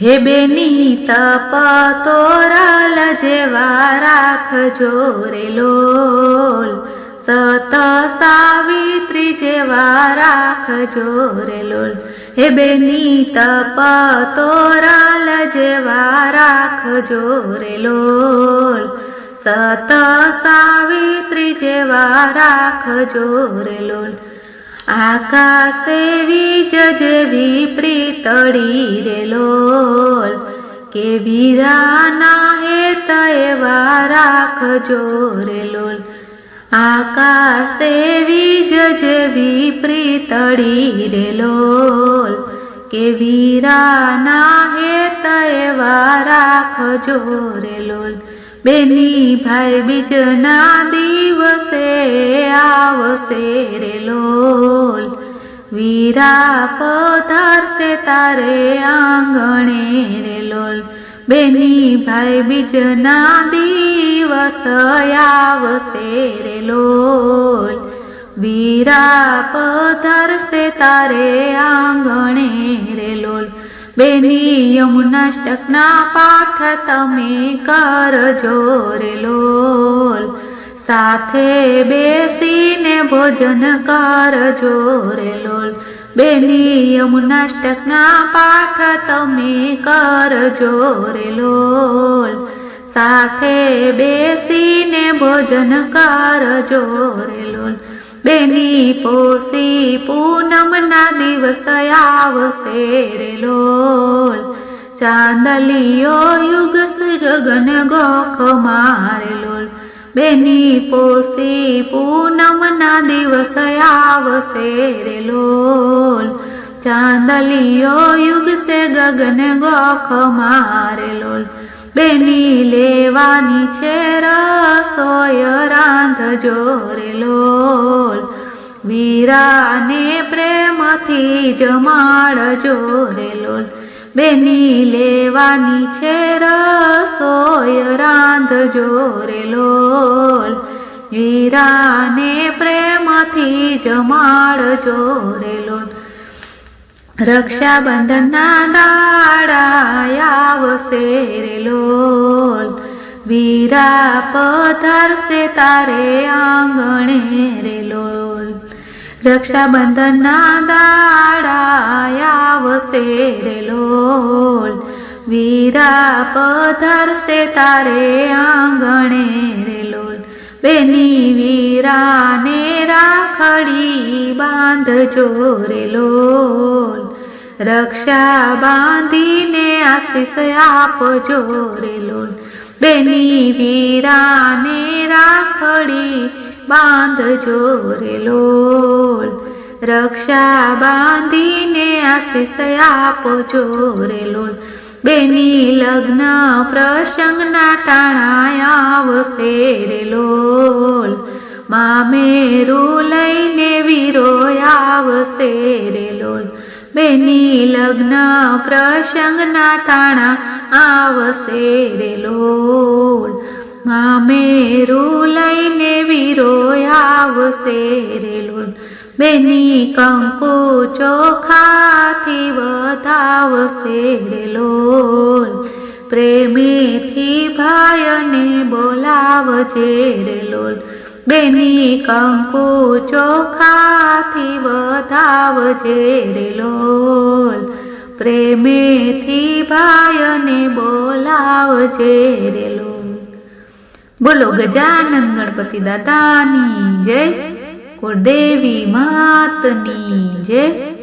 હે બેની તપ તોરલ જેવા રાખજો રે લોલ. સત સાવિત્રી જેવા રાખજો રે લોલ. હે બેની તપ તોરલ જેવા રાખજો રે લોલ. સત સાવિત્રી જેવા રાખજો રે લોલ. આકાશે વીજ જેવી પ્રીતળી રે લોલ કે હેત એવા રાખજો રે આકાશે વીજ જેવી પ્રીતળી રે લોલ કે હેત એવા રાખજો રે બેની ભાઈ બીજના દિવસે આવશે રે લોલ. વીરા પધારશે તારે આંગણે રે લોલ. બેની ભાઈ બીજના દિવસ આવશે રે લોલ. વીરા પધારશે તારે આંગણે રે લોલ. બેની યમુનાષ્ટકના પાઠ તમે કરજો રે લોલ. સાથે બેસીને ભોજન કરજો રે લોલ. બેની યમુનાષ્ટકના પાઠ તમે કરજો રે લોલ. સાથે બેસીને ભોજન કરજો રે લોલ. બેની પોસી પૂનમના દિવસ આવશે રે લોલ. ચાંદલિયો યુગ ગગન ગોખ મારે લોલ. બેની પોસી પૂનમના દિવસ આવશે રે લોલ. ચાંદલિયો યુગ સે ગગન ગોખ મારે લોલ. બેની લેવાની છે રસોય રાંધજો રે લોલ. વીરાને પ્રેમથી જમાડજો રે લોલ. બેની લેવાની છે રસોય રાંધજો રે લોલ. હીરાને પ્રેમથી જમાડજો રે લોલ. રક્ષાબંધનના દાડા આવશે રે લોલ. વીરા પધારશે તારે આંગણે રે લોલ. રક્ષાબંધનના દાડા આવશે રે લોલ. વીરા પધારશે તારે આંગણે રે લોલ. બેની વીરાને રાખડી બાંધજો રે લોલ. રક્ષા બાંધીને આશીષ આપજો રે લોલ. બેની વીરાને રાખડી બાંધજો રે લોલ. રક્ષા બાંધીને આશીષ આપજો રે લોલ. બેની લગ્ન પ્રસંગના ટાણા આવશે રે લોલ. મામેરું લઈને વીરો આવશે રે લોલ. બેની લગ્ન પ્રસંગના ટાણા આવશે રે લોલ. મામેરું લઈને વીરો આવશે રે લોલ. બેની કંકુ ચોખાથી વધાવશે રે લોલ પ્રેમીથી ભાઈને બોલાવજે રે લોલ બેની કંકુ ચોખાથી વધાવજે રે લોલ પ્રેમેથી ભાઈને બોલાવજે રે લોલ બોલો ગજાનંદ ગણપતિ દાદાની જય. કુળદેવી માતની જય.